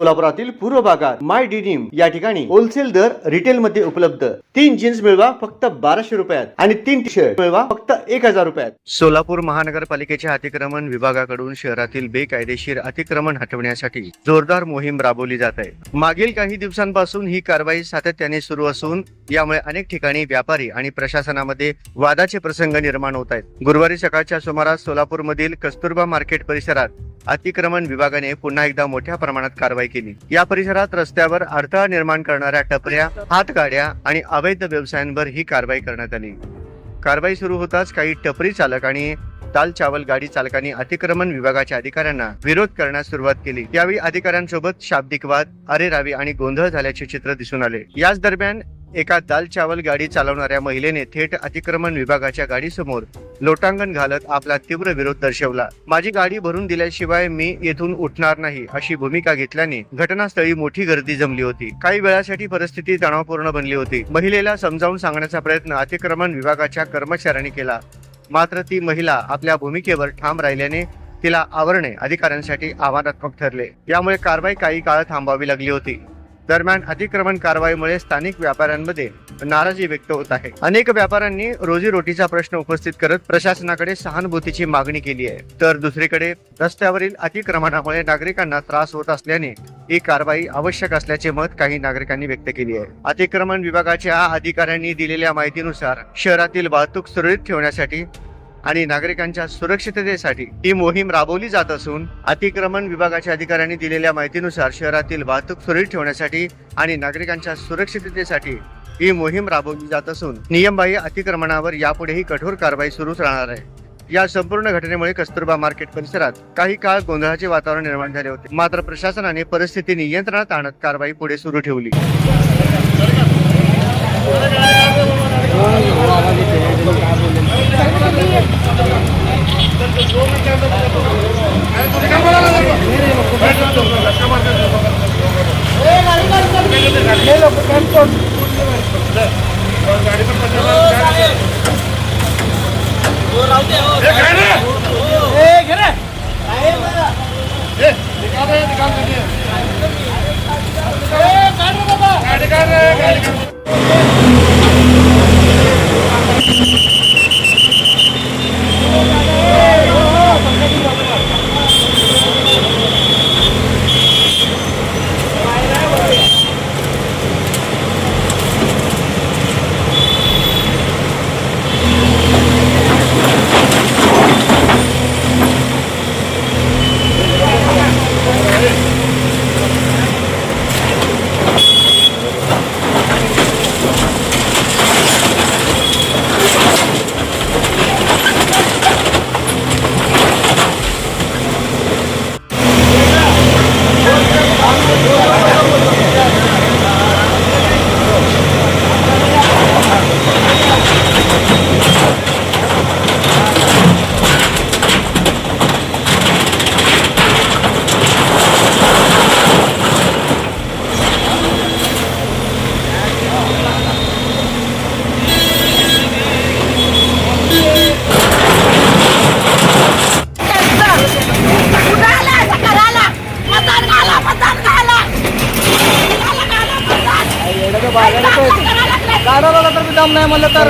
कोल्हापुरातील पूर्व भागात माय डिनिम या ठिकाणी होलसेल दर रिटेल मध्ये उपलब्ध. तीन जीन्स मिळवा फक्त बाराशे रुपयात आणि तीन टी शर्ट मिळवा फक्त एक हजार रुपयात. सोलापूर महानगरपालिकेच्या अतिक्रमण विभागाकडून शहरातील बेकायदेशीर अतिक्रमण हटवण्यासाठी जोरदार मोहीम राबवली जात आहे. मागील काही दिवसांपासून ही कारवाई सातत्याने सुरू असून यामुळे अनेक ठिकाणी व्यापारी आणि प्रशासनामध्ये वादाचे प्रसंग निर्माण होत आहेत. गुरुवारी सकाळच्या सुमारास सोलापूरमधील कस्तुरबा मार्केट परिसरात अतिक्रमण विभागाने पुन्हा एकदा मोठ्या प्रमाणात कारवाई केली. या परिसरात रस्त्यावर अडथळा निर्माण करणाऱ्या टपऱ्या हातगाड्या आणि अवैध व्यवसायांवर ही कारवाई करण्यात आली. कारवाई सुरू होताच काही टपरी चालक आणि दाल चावल गाडी चालकांनी अतिक्रमण विभागाच्या अधिकाऱ्यांना विरोध करण्यास सुरुवात केली. यावेळी अधिकाऱ्यांसोबत शाब्दिक वाद अरेरावी आणि गोंधळ झाल्याचे चित्र दिसून आले. याच दरम्यान एका दाल चावल गाडी चालवणाऱ्या महिलेने थेट अतिक्रमण विभागाच्या गाडीसमोर लोटांगण घालत आपला तीव्र विरोध दर्शवला. माझी गाडी भरून दिल्याशिवाय मी येथून उठणार नाही अशी भूमिका घेतल्याने घटनास्थळी मोठी गर्दी जमली होती. काही वेळासाठी परिस्थिती तणावपूर्ण बनली होती. महिलेला समजावून सांगण्याचा प्रयत्न अतिक्रमण विभागाच्या कर्मचाऱ्यांनी केला. मात्र ती महिला आपल्या भूमिकेवर ठाम राहिल्याने तिला आवरणे अधिकाऱ्यांसाठी आव्हानात्मक ठरले. यामुळे कारवाई काही काळ थांबावी लागली होती. दरम्यान अतिक्रमण कारवाईमुळे स्थानिक व्यापाऱ्यांमध्ये नाराजी व्यक्त होत आहे. अनेक व्यापाऱ्यांनी रोजीरोटीचा प्रश्न उपस्थित करत प्रशासनाकडे सहानुभूतीची मागणी केली आहे. तर दुसरीकडे रस्त्यावरील अतिक्रमणामुळे नागरिकांना त्रास होत असल्याने ही कारवाई आवश्यक असल्याचे मत काही नागरिकांनी व्यक्त केली आहे. अतिक्रमण विभागाच्या अधिकाऱ्यांनी दिलेल्या माहितीनुसार शहरातील वाहतूक सुरळीत ठेवण्यासाठी आणि नागरिकांच्या सुरक्षिततेसाठी ही मोहीम राबवली जात असून अतिक्रमण विभागाच्या अधिकाऱ्यांनी दिलेल्या माहितीनुसार शहरातील वाहतूक सुरळीत ठेवण्यासाठी आणि नागरिकांच्या सुरक्षिततेसाठी ही मोहीम राबवली जात असून नियमबाह्य अतिक्रमणावर यापुढेही कठोर कारवाई सुरूच राहणार आहे. या संपूर्ण घटनेमुळे कस्तुरबा मार्केट परिसरात काही काळ गोंधळाचे वातावरण निर्माण झाले होते. मात्र प्रशासनाने परिस्थिती नियंत्रणात आणत कारवाई पुढे सुरू ठेवली. गाडी काढ रे गाडी काढ गाड्याला तर दम नाही म्हणलं तर.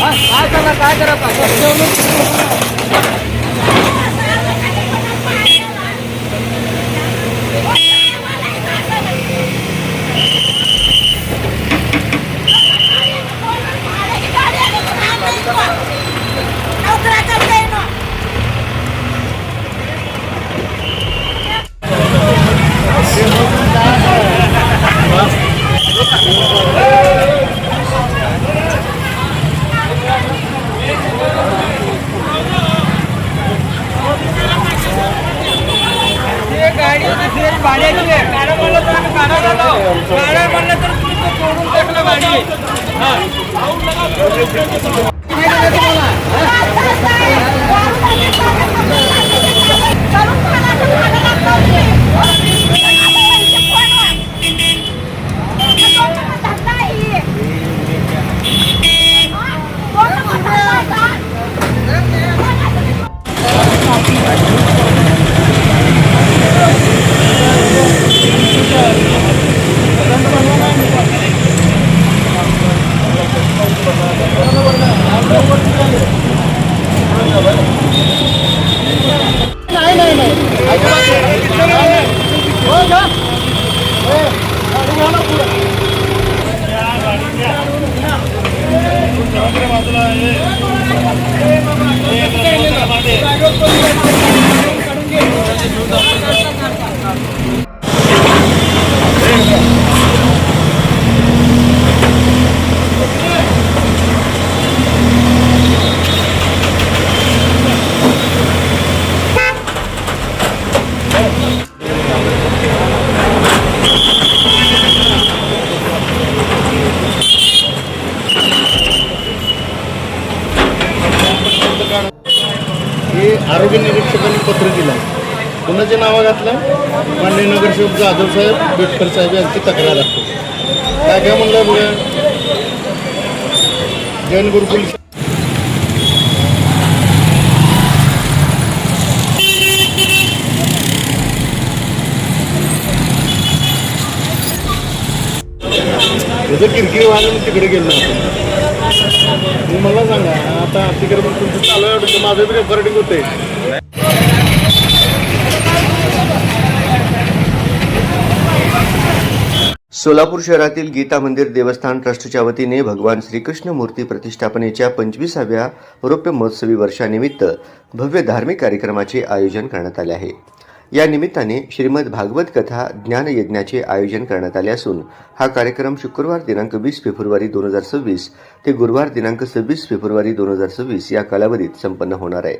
काय करा काय करायचं गाडी भाड्याची आहे गाड्या म्हणलं तर आम्ही गाड्या म्हणलं तर तुम्ही तो सोडून टाकलं गाडी? thân khoảng कुणाच्या नावा घातलं? माननीय नगरसेवक जाधव साहेब बेटकर साहेब यांची तक्रार आहे काय काय म्हणलं बघा जैन गुरुकुल त्याचं किरकिरी व्हायला तिकडे गेलो तुम्ही मला सांगा आता तिकडे पण तुमचं चालू आहे म्हणजे माझं बी रेकॉर्डिंग होते सोलापूर शहरातील गीता मंदिर देवस्थान ट्रस्टच्या वतीने भगवान श्रीकृष्ण मूर्ती प्रतिष्ठापनेच्या पंचवीसाव्या रौप्य महोत्सवी वर्षानिमित्त भव्य धार्मिक कार्यक्रमाचे आयोजन करण्यात आले आहे. या निमित्ताने श्रीमद भागवत कथा ज्ञान यज्ञाचे आयोजन करण्यात आले असून हा कार्यक्रम शुक्रवार दिनांक वीस फेब्रुवारी दोन हजार सव्वीस ते गुरुवार दिनांक सव्वीस फेब्रुवारी दोन हजार सव्वीस या कालावधीत संपन्न होणार आहे.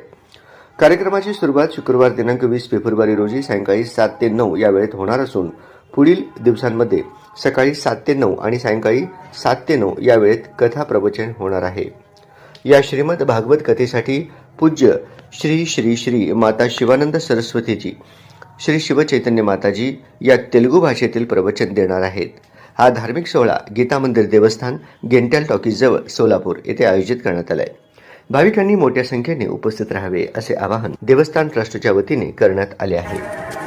कार्यक्रमाची सुरुवात शुक्रवार दिनांक वीस फेब्रुवारी रोजी सायंकाळी सात ते नऊ या वेळेत होणार असून पुढील दिवसांमध्ये सकाळी सात ते नऊ आणि सायंकाळी सात ते नऊ या वेळेत कथा प्रवचन होणार आहे. या श्रीमद भागवत कथेसाठी पूज्य श्री श्री श्री माता शिवानंद सरस्वतीजी श्री शिवचैतन्य माताजी या तेलुगू भाषेतील प्रवचन देणार आहेत. हा धार्मिक सोहळा गीता मंदिर देवस्थान गेंट्याल टॉकीजवळ सोलापूर येथे आयोजित करण्यात आलाय. भाविकांनी मोठ्या संख्येने उपस्थित राहावे असे आवाहन देवस्थान ट्रस्टच्या वतीने करण्यात आले आहे.